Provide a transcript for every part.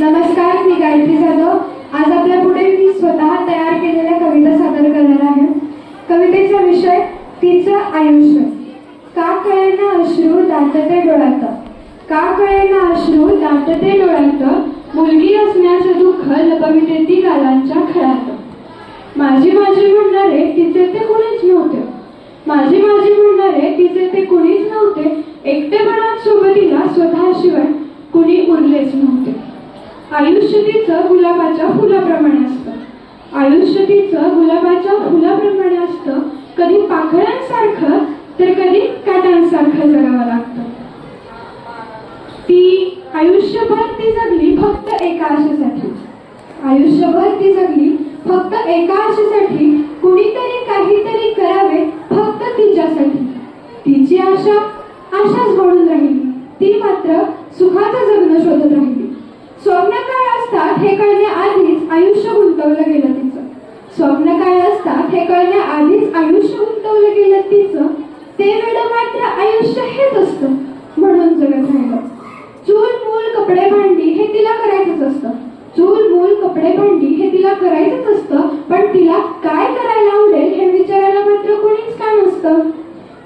नमस्कार मी गायत्री जाधव. आज आपल्या पुढे मी स्वतः तयार केलेल्या कविता सादर करणार आहे. कवितेचा विषय तिचं आयुष्य. का कळेना अश्रू दाटते डोळ्यात? का कळेना अश्रू दाटते डोळ्यात? मुलगी असण्याचं दुःख लपविते ती गालांच्या खळ्यात माझी माझी म्हणणारे तिचे ते कुणीच नव्हते. माझी माझी म्हणणारे तिचे ते कुणीच नव्हते. एकटेपणात सोबतीला स्वतःशिवाय कुणी उरलेच नव्हते. आयुष्य तिचं गुलाबाच्या फुलाप्रमाणे असतं. आयुष्य तिचं गुलाबाच्या फुलाप्रमाणे असतं. कधी पाकळ्यांसारखं तर कधी काटांसारखं जगावं लागतं. ती आयुष्यभर ती जगली फक्त एका आशेसाठी. आयुष्यभर ती जगली फक्त एका आशेसाठी. कुणीतरी काहीतरी करावे फक्त तिच्यासाठी. तिची आशा आशाच बनून राहील. ती मात्र सुखाचं जगणं शोधत राहिली स्वप्न काय असतात हे कळण्याआधीच आयुष्य गुंतवलं गेलं तिचं. स्वप्न काय असतात हे कळण्याआधीच आयुष्य गुंतवलं गेलं तिचं. ते वेळ मात्र आयुष्य हेच असतं म्हणून जगत राहिलं चूल मूल कपडे भांडी हे तिला करायचंच असतं. चूल मूल कपडे भांडी हे तिला करायचंच असतं पण तिला काय करायला आवडेल हे विचारायला मात्र कोणीच काय नसतं?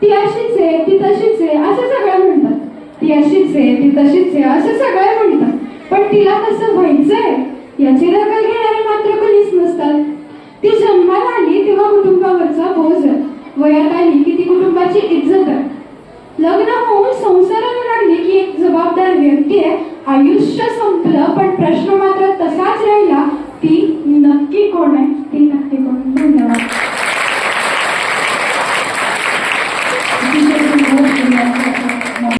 ती अशीच आहे ती तशीच आहे असं सगळं म्हणतात. ती अशीच आहे ती तशीच आहे असं सगळं म्हणतात. पण तिला कसं व्हायचंय? याची दखल घेणारे मात्र कोणीच नसतात. ती जन्माला आली तेव्हा कुटुंबावरचा बोज. वयात आली की ती कुटुंबाची इज्जत. लग्न होऊन संसाराला लागली की एक जबाबदार व्यक्ती आहे. आयुष्य संपलं पण प्रश्न मात्र